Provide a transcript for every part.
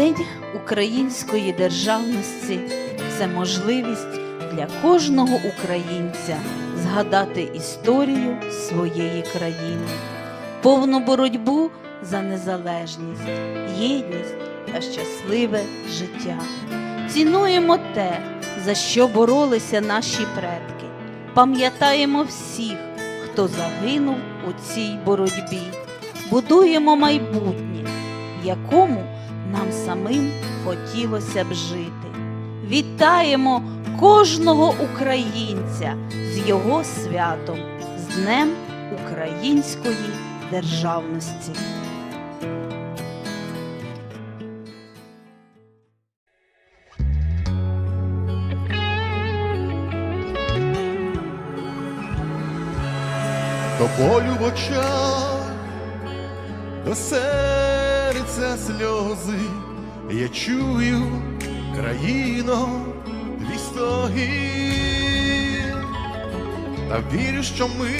День української державності це можливість для кожного українця згадати історію своєї країни, повну боротьбу за незалежність, єдність та щасливе життя. Цінуємо те, за що боролися наші предки. Пам'ятаємо всіх, хто загинув у цій боротьбі. Будуємо майбутнє, в якому нам самим хотілося б жити. Вітаємо кожного українця з його святом, з Днем Української державності. до болю в очах, до серця сльози, я чую країно твій стогін, та вірю, що ми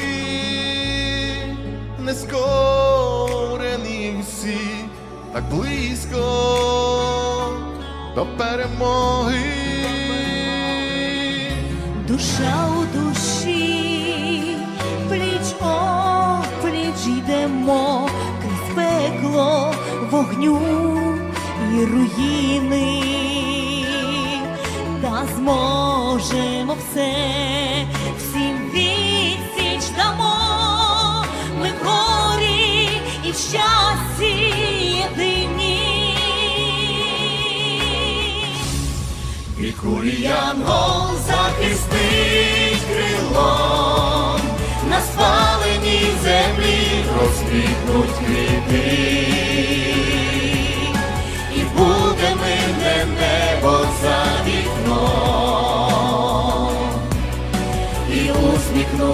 не скорені всі. Так близько до перемоги. Душа у душі, пліч о пліч йдемо вогню і руїни, та зможемо все, всім відсіч дамо, ми горі і в щасті єдині. І кур'янгол захистить крилом, на спаленій землі розквітнуть квіти,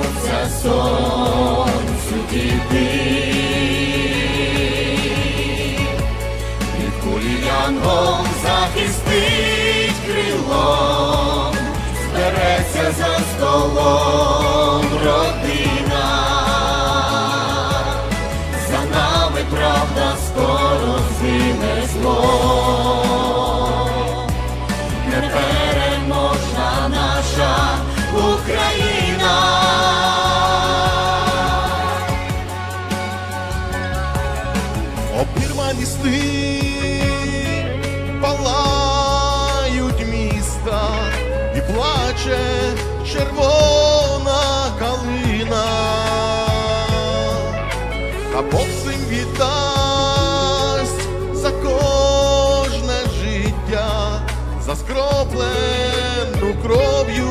усміхнуться сонцю діти. Від кулі янгол захистить Обірвані палають міста і плаче червона калина, а Бог всім віддасть за кожне життя, за скроплену кров'ю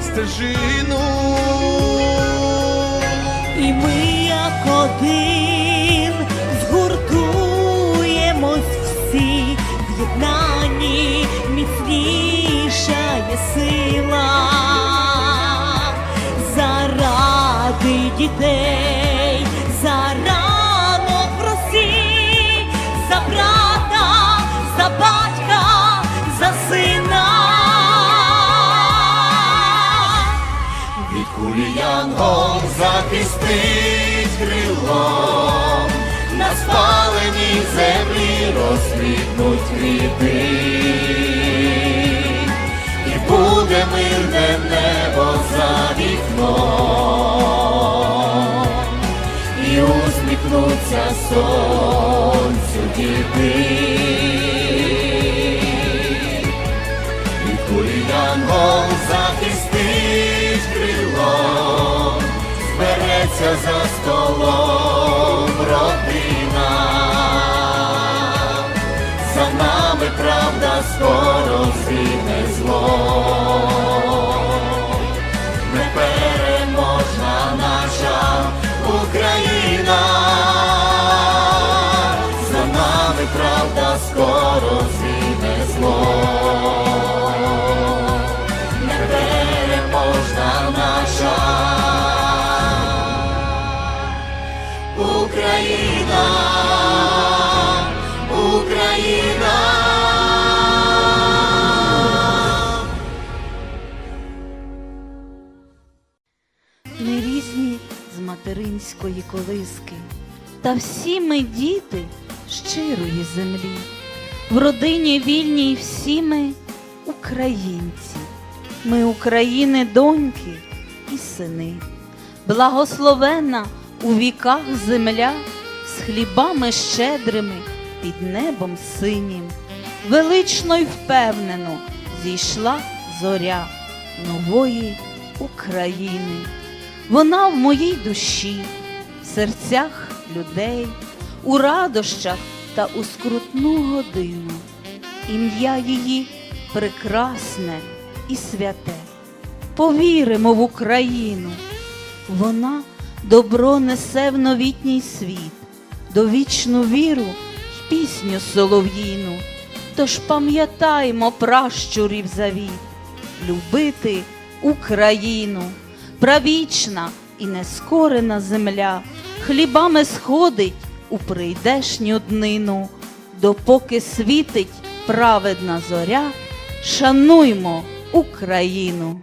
стежину. І ми як один дітей, за ранок за брата, за батька, за сина. Від кулі янгол захистить крилом, на спаленій землі розквітнуть квіти, буде мирне небо за вікном, сонцю діти. Від кулі янгол захистить крилом, збереться за столом родина. За нами правда скоро материнської колиски, та всі ми діти щирої землі. В родині вільній всі ми українці. Ми України доньки і сини. Благословена у віках земля з хлібами щедрими під небом синім. Велично й впевнено зійшла зоря нової України. Вона в моїй душі, серцях людей, у радощах та у скрутну годину. Ім'я її прекрасне і святе. Повіримо в Україну. Вона добро несе в новітній світ, довічну віру й пісню солов'їну. Тож пам'ятаймо пращурів завіт, любити Україну, правічна і нескорена земля, хлібами сходить у прийдешню днину, допоки світить праведна зоря, шануймо Україну.